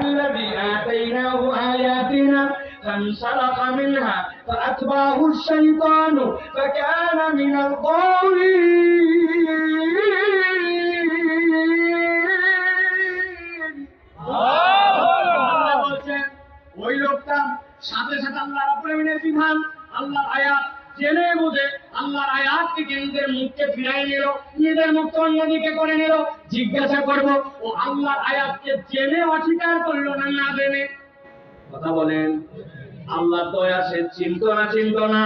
الذي آتيناه آياتنا فانسلخ منها فأتبعه الشيطان فكان من الغاوين আল্লাহ বলছেন, ওই লোকটা সাথে সাথে আল্লাহ রাব্বুল বিধান আল্লাহর আয়াত জেনে বুঝে আল্লাহর আয়াত থেকে মুখকে ফিরাই নিল, নিজের মুখকে অন্যদিকে করে নিল, জিজ্ঞাসা করব, ও আল্লাহর আয়াতকে জেনে অস্বীকার করল না না জেনে? কথা বলেন আল্লাহ দয়া সে চিন্ত না চিন্ত না?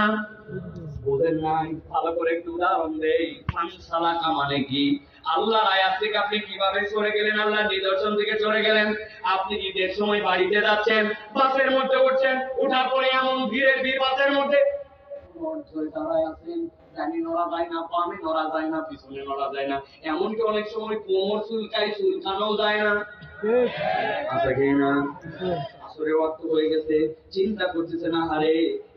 নাই, ভালো করে একটু উদাহরণ দেই মানে কি? আল্লাহর আয়াত থেকে আপনি কীভাবে চলে গেলেন? আল্লাহর নিদর্শন থেকে চলে গেলেন? আপনি ঈদের সময় বাড়িতে যাচ্ছেন, বাসের মধ্যে উঠছেন ওঠার পরে এমন ভিড়ের ভিড়, বাসের মধ্যে ধরে দাঁড়ায় আছেন? জানি নড়া যায় না পামে নড়া যায় না পিছনে নড়া যায় না। এমনকি অনেক সময় কোমর চুলকায় চুলকানো যায় না। আছে কি না আসরে ওয়াক্ত হয়ে গেছে, চিন্তা করতেছে না, আরে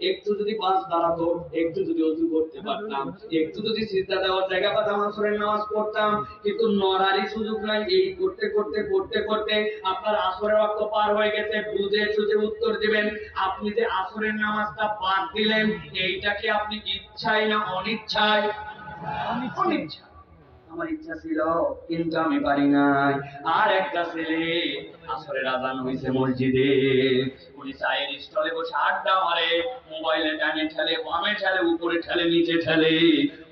একটু যদি বাস দাঁড়াতো, একটু যদি অজু করতে পারতাম, একটু যদি সিজদা দেওয়ার জায়গা পেতাম, আসরের নামাজ পড়তাম, কিন্তু নড়ারই সুযোগ নাই, এই করতে করতে করতে করতে আপনার আসরের ওয়াক্ত পার হয়ে গেছে, বুঝে সুঝে উত্তর দিবেন, আপনি যে আসরের নামাজটা বাদ দিলেন, এইটা কি আপনি ইচ্ছায় না অনিচ্ছায়? অনিচ্ছা আমার ইচ্ছা ছিল, কিন্তু আমি পারি নাই। আর একটা ছেলে আসরের আজান হইছে মসজিদে। উনি চায়ের স্টলে বসে আড্ডা মারে, মোবাইলে ডানে ঠেলে, বামে ঠেলে, উপরে ঠেলে, নিচে ঠেলে।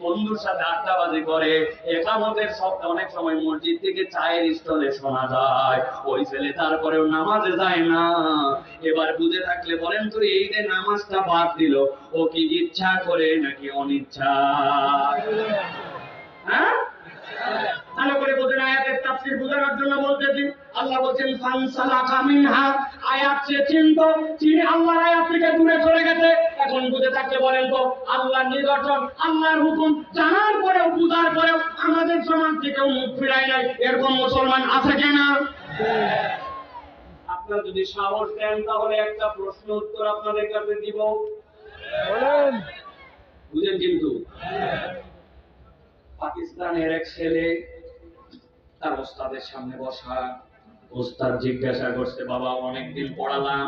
বন্ধুর সাথে আড্ডাবাজি করে। একামতের শব্দ অনেক সময় মসজিদ থেকে চায়ের স্টলে শোনা যায়। ওই ছেলে তারপরেও নামাজে যায় না। এবার বুঝে থাকলে বলেন তো, এই যে নামাজটা বাদ দিল, ও কি ইচ্ছা করে নাকি অনিচ্ছা? হ্যাঁ? তাফসীর বোঝানোর জন্য বলতেছি আল্লাহ বলছেন ফানসালাকা মিনহা। আয়াত সে চিন্ত চিনে আল্লাহর আয়াত থেকে দূরে চলে গেছে এখন বুঝে থাকলে বলেন তো আল্লাহর নিদর্শন আল্লাহর হুকুম জানার পরেও বুঝার পরেও আমাদের সমাজ থেকেও মুখ ফিরায় নাই। এরকম মুসলমান আছে কিনা আপনারা যদি সাহস দেন তাহলে একটা প্রশ্ন উত্তর আপনাদের কাছে দিব। বলেন। বুঝেন কিন্তু পাকিস্তানের এক ছেলে তার ওস্তাদের সামনে বসা, ওস্তাদ জিজ্ঞাসা করছে, বাবা, অনেকদিন পড়ালাম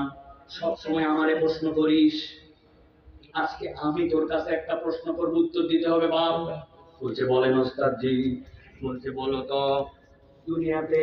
সব সময় আমারে প্রশ্ন করিস? আজকে আমি তোর কাছে একটা প্রশ্ন করব, উত্তর দিতে হবে, বাপ। বলছে, বলেন ওস্তাদ জি বলছে, বলো তো, দুনিয়াতে